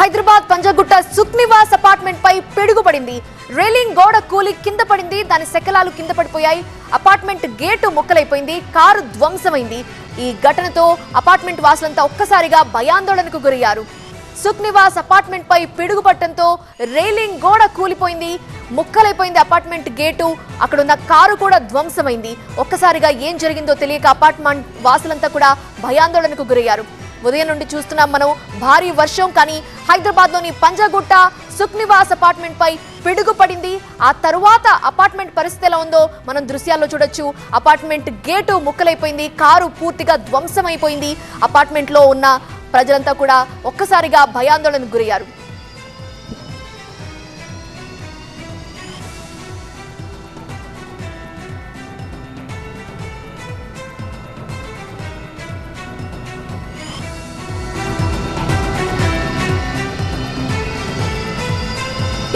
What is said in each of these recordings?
Hyderabad Panjagutta Sukhnivas apartment పై పిడుగుపడింది. Railing గోడ కూలి కింద పడింది. దాని శకలాలు కింద పడిపోయాయి. అపార్ట్మెంట్ గేటు ముక్కలైపోయింది. కారు ధ్వంసమైంది. ఈ ఘటనతో అపార్ట్మెంట్ వాసులంతా ఒక్కసారిగా భయాందోళనకు గురయ్యారు. సుక్నివాస్ అపార్ట్మెంట్ పై పిడుగు పట్టడంతో రైలింగ్ గోడ కూలిపోయింది. ముక్కలైపోయింది అపార్ట్మెంట్ గేటు. అక్కడున్న కారు కూడా ధ్వంసమైంది. ఒక్కసారిగా ఏం జరిగిందో తెలియక అపార్ట్మెంట్ వాసులంతా కూడా భయాందోళనకు గురయ్యారు. ఉదయం నుండి చూస్తున్నాం మనం. భారీ వర్షం కానీ హైదరాబాద్లోని పంజాగుట్ట సుక్నివాస్ అపార్ట్మెంట్ పై పిడుగు పడింది ఆ తరువాత అపార్ట్మెంట్ పరిస్థితి ఎలా ఉందో మనం దృశ్యాల్లో చూడొచ్చు. అపార్ట్మెంట్ గేటు ముక్కలైపోయింది. కారు పూర్తిగా ధ్వంసమైపోయింది. అపార్ట్మెంట్లో ఉన్న ప్రజలంతా కూడా ఒక్కసారిగా భయాందోళనకు గురయ్యారు.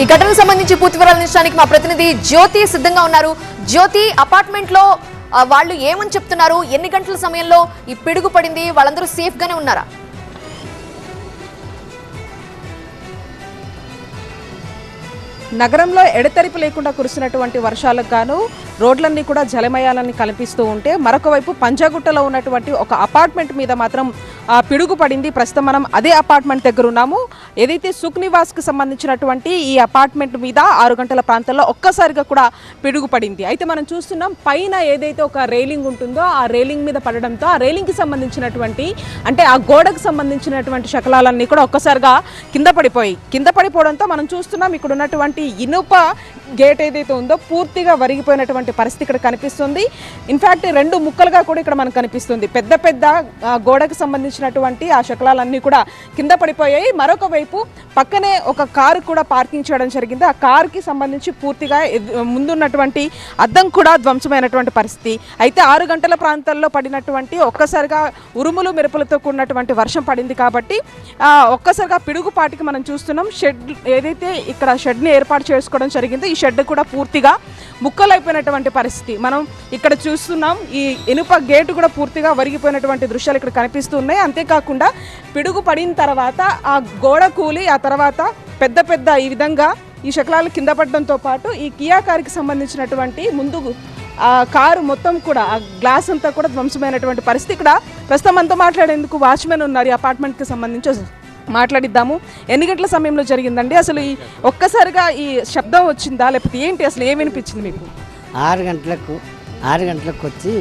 ఈ ఘటనకు సంబంధించి పూర్తి వివరాలు అందించడానికి మా ప్రతినిధి జ్యోతి సిద్ధంగా ఉన్నారు. జ్యోతి అపార్ట్మెంట్లో వాళ్ళు ఏమని చెప్తున్నారు? ఎన్ని గంటల సమయంలో ఈ పిడుగు పడింది? వాళ్ళందరూ సేఫ్ గానే ఉన్నారా? నగరంలో ఎడతెరిపి లేకుండా కురిసినటువంటి వర్షాలకు గాను రోడ్లన్నీ కూడా జలమయాలని కనిపిస్తూ ఉంటే మరొక వైపు పంజాగుట్టలో ఉన్నటువంటి ఒక అపార్ట్మెంట్ మీద మాత్రం పిడుగు పడింది ప్రస్తుతం మనం అదే అపార్ట్మెంట్ దగ్గర ఉన్నాము. ఏదైతే సుఖ్నివాస్కి సంబంధించినటువంటి ఈ అపార్ట్మెంట్ మీద ఆరు గంటల ప్రాంతంలో ఒక్కసారిగా కూడా పిడుగు పడింది అయితే మనం చూస్తున్నాం పైన ఏదైతే ఒక రైలింగ్ ఉంటుందో ఆ రైలింగ్ మీద పడడంతో ఆ రైలింగ్కి సంబంధించినటువంటి అంటే ఆ గోడకు సంబంధించినటువంటి శకలాలన్నీ కూడా ఒక్కసారిగా కింద పడిపోయి కింద పడిపోవడంతో మనం చూస్తున్నాం ఇక్కడ ఉన్నటువంటి ఇనుప గేట్ ఏదైతే ఉందో పూర్తిగా వరిగిపోయినటువంటి పరిస్థితి ఇక్కడ కనిపిస్తుంది. ఇన్ఫ్యాక్ట్ రెండు ముక్కలుగా కూడా ఇక్కడ మనకు కనిపిస్తుంది. పెద్ద పెద్ద గోడకు సంబంధించినటువంటి ఆ శకలాలన్నీ కూడా కింద పడిపోయాయి. మరొక వైపు పక్కనే ఒక కారు కూడా పార్కింగ్ చేయడం జరిగింది. ఆ కారుకి సంబంధించి పూర్తిగా ముందున్నటువంటి అద్దం కూడా ధ్వంసమైనటువంటి పరిస్థితి. అయితే ఆరు గంటల ప్రాంతాల్లో పడినటువంటి ఒక్కసారిగా ఉరుములు మెరుపులతో కూడినటువంటి వర్షం పడింది కాబట్టి ఒక్కసారిగా పిడుగుపాటికి మనం చూస్తున్నాం. షెడ్ ఏదైతే ఇక్కడ షెడ్ని ఏర్పాటు చేసుకోవడం జరిగిందో ఈ షెడ్ కూడా పూర్తిగా ముక్కలైపోయినటువంటి పరిస్థితి. మనం ఇక్కడ చూస్తున్నాం ఈ ఇనుప గేటు కూడా పూర్తిగా వరిగిపోయినటువంటి దృశ్యాలు ఇక్కడ కనిపిస్తున్నాయి. అంతేకాకుండా పిడుగు పడిన తర్వాత ఆ గోడ కూలి ఆ తర్వాత పెద్ద పెద్ద ఈ విధంగా ఈ శకలాలు కింద పడడంతో పాటు ఈ కియా కారుకి సంబంధించినటువంటి ముందు ఆ కారు మొత్తం కూడా ఆ గ్లాస్ అంతా కూడా ధ్వంసమైనటువంటి పరిస్థితి. ఇక్కడ ప్రస్తుతం అంతా మాట్లాడేందుకు వాచ్మెన్ ఉన్నారు. ఈ అపార్ట్మెంట్కి సంబంధించి మాట్లాడిద్దాము. ఎన్ని గంటల సమయంలో జరిగిందండి? అసలు ఈ ఒక్కసారిగా ఈ శబ్దం వచ్చిందా? లేకపోతే ఏంటి? అసలు ఏం వినిపించింది మీకు? ఆరు గంటలకు ఆరు గంటలకు వచ్చి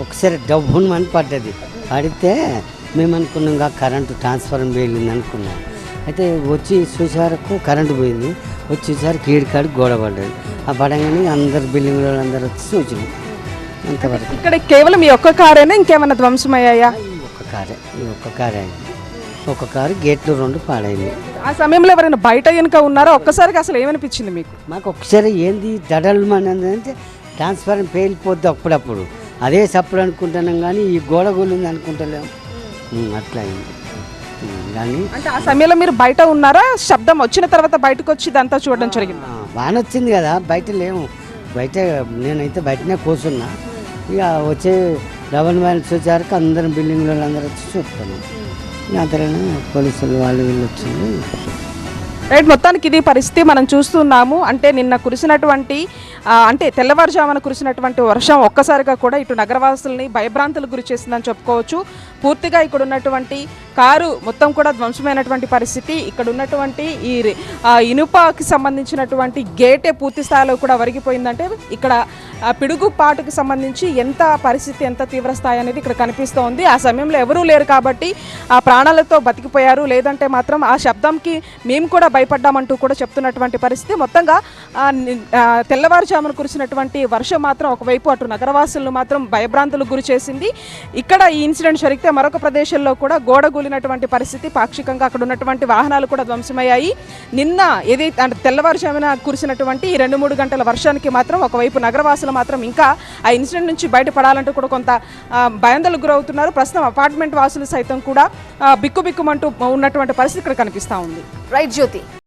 ఒకసారి డబ్బును మని పడ్డది. పడితే మేము అనుకున్నాం కరెంటు ట్రాన్స్ఫార్మర్ వెళ్ళింది అనుకున్నాం. అయితే వచ్చి చూసేవరకు కరెంటు పోయింది. వచ్చి చూసేసరికి కీడికాడి గోడ పడ్డది. ఆ పడంగానే అందరు బిల్డింగ్ అందరు వచ్చి చూసినాం అంతవరకు. ఇక్కడ కేవలం ఈ ఒక్క కారేనా? ఇంకేమైనా ధ్వంసమయ్యాయా? ఈ ఒక్క కారే ఈ ఒక్క కారే అయింది. ఒక కారు గేట్లు రెండు పాడైంది ఆ సమయంలో ఎవరైనా బయట వెనుక ఉన్నారో? ఒక్కసారిగా అసలు ఏమనిపించింది మీకు? మాకు ఒకసారి ఏంది దడలు అంటే ట్రాన్స్ఫార్మర్ పేలిపోద్ది అప్పుడప్పుడు. అదే సప్పుడు అనుకుంటున్నాం కానీ ఈ గోడ గోలింది అనుకుంటలేము ఉమ్, అట్లా అయింది ఉమ్, కానీ అంటే ఆ సమయంలో మీరు బయట ఉన్నారా? శబ్దం వచ్చిన తర్వాత బయటకు వచ్చి ఇదంతా చూడడం జరిగింది ఆ, వాన వచ్చింది కదా బయట లేము. బయట నేనైతే బయటనే కూర్చున్నా. ఇక వచ్చే రవణ వ్యాన్ వచ్చేసరికి అందరం బిల్డింగ్లో అందరూ వచ్చి చూస్తాను ఇక పోలీసులు వాళ్ళు వీళ్ళు వచ్చింది రైట్ మొత్తానికి ఇది పరిస్థితి మనం చూస్తున్నాము. అంటే నిన్న కురిసినటువంటి అంటే తెల్లవారుజామున కురిసినటువంటి వర్షం ఒక్కసారిగా కూడా ఇటు నగరవాసుల్ని భయభ్రాంతులకు గురి చేసిందని చెప్పుకోవచ్చు. పూర్తిగా ఇక్కడ ఉన్నటువంటి కారు మొత్తం కూడా ధ్వంసమైనటువంటి పరిస్థితి. ఇక్కడ ఉన్నటువంటి ఈ ఇనుపకి సంబంధించినటువంటి గేటే పూర్తి స్థాయిలో కూడా వరిగిపోయిందంటే ఇక్కడ పిడుగు పాటుకు సంబంధించి ఎంత పరిస్థితి ఎంత తీవ్ర స్థాయి అనేది ఇక్కడ కనిపిస్తోంది. ఆ సమయంలో ఎవరూ లేరు కాబట్టి ఆ ప్రాణాలతో బతికిపోయారు. లేదంటే మాత్రం ఆ శబ్దంకి మేము కూడా భయపడ్డామంటూ కూడా చెప్తున్నటువంటి పరిస్థితి. మొత్తంగా తెల్లవారుజామున కురిసినటువంటి వర్షం మాత్రం ఒకవైపు అటు నగరవాసులను మాత్రం భయభ్రాంతులకు గురి చేసింది. ఇక్కడ ఈ ఇన్సిడెంట్ జరిగితే మరొక ప్రదేశంలో కూడా గోడ కూలినటువంటి పరిస్థితి. పాక్షికంగా అక్కడ ఉన్నటువంటి వాహనాలు కూడా ధ్వంసమయ్యాయి. నిన్న ఏదైతే తెల్లవారుజామున కురిసినటువంటి ఈ రెండు మూడు గంటల వర్షానికి మాత్రం ఒకవైపు నగరవాసులు మాత్రం ఇంకా ఆ ఇన్సిడెంట్ నుంచి బయటపడాలంటూ కూడా కొంత భయందలకు గురవుతున్నారు. ప్రస్తుతం అపార్ట్మెంట్ వాసులు సైతం కూడా బిక్కుబిక్కుమంటూ ఉన్నటువంటి పరిస్థితి ఇక్కడ కనిపిస్తూ ఉంది. రైట్ జ్యోతి.